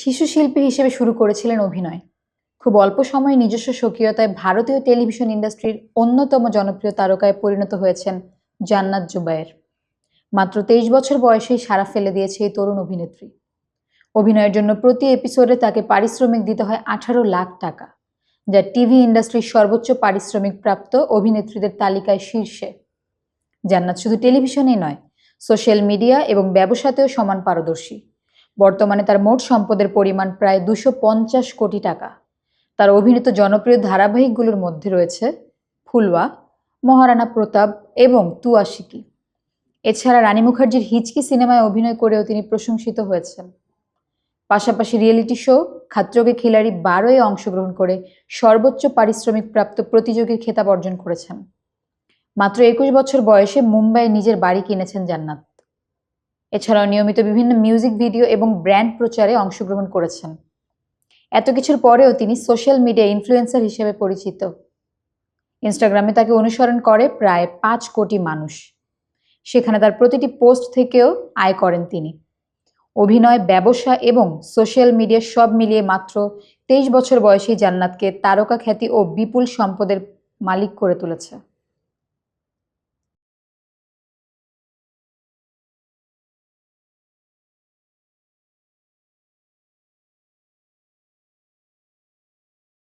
শিশু শিল্পী হিসেবে শুরু করেছিলেন অভিনয়। খুব অল্প সময়ে নিজস্ব স্বকীয়তায় ভারতীয় টেলিভিশন ইন্ডাস্ট্রির অন্যতম জনপ্রিয় তারকায় পরিণত হয়েছেন জান্নাত জুবায়ের। মাত্র তেইশ বছর বয়সেই সারা ফেলে দিয়েছে এই তরুণ অভিনেত্রী। অভিনয়ের জন্য প্রতি এপিসোডে তাকে পারিশ্রমিক দিতে হয় আঠারো লাখ টাকা, যা টিভি ইন্ডাস্ট্রির সর্বোচ্চ পারিশ্রমিক প্রাপ্ত অভিনেত্রীদের তালিকায় শীর্ষে। জান্নাত শুধু টেলিভিশনেই নয়, সোশ্যাল মিডিয়া এবং ব্যবসাতেও সমান পারদর্শী। বর্তমানে তার মোট সম্পদের পরিমাণ প্রায় দুশো পঞ্চাশ কোটি টাকা। তার অভিনীত জনপ্রিয় ধারাবাহিকগুলোর মধ্যে রয়েছে ফুলওয়া, মহারানা প্রতাপ এবং তু আশিকি। এছাড়া রানী মুখার্জির হিচকি সিনেমায় অভিনয় করেও তিনি প্রশংসিত হয়েছেন। পাশাপাশি রিয়েলিটি শো খাত্রকে খিলাড়ি বারোয় অংশগ্রহণ করে সর্বোচ্চ পারিশ্রমিক প্রাপ্ত প্রতিযোগীর খেতাব অর্জন করেছেন। মাত্র একুশ বছর বয়সে মুম্বাইয়ে নিজের বাড়ি কিনেছেন জান্নাত। এছাড়াও নিয়মিত বিভিন্ন মিউজিক ভিডিও এবং ব্র্যান্ড প্রচারে অংশগ্রহণ করেছেন। এত কিছুর পরেও তিনি সোশ্যাল মিডিয়া ইনফ্লুয়েন্সার হিসেবে পরিচিত। ইনস্টাগ্রামে তাকে অনুসরণ করে প্রায় পাঁচ কোটি মানুষ। সেখানে তার প্রতিটি পোস্ট থেকেও আয় করেন তিনি। অভিনয়, ব্যবসা এবং সোশ্যাল মিডিয়া সব মিলিয়ে মাত্র তেইশ বছর বয়সী জান্নাতকে তারকা খ্যাতি ও বিপুল সম্পদের মালিক করে তুলেছে।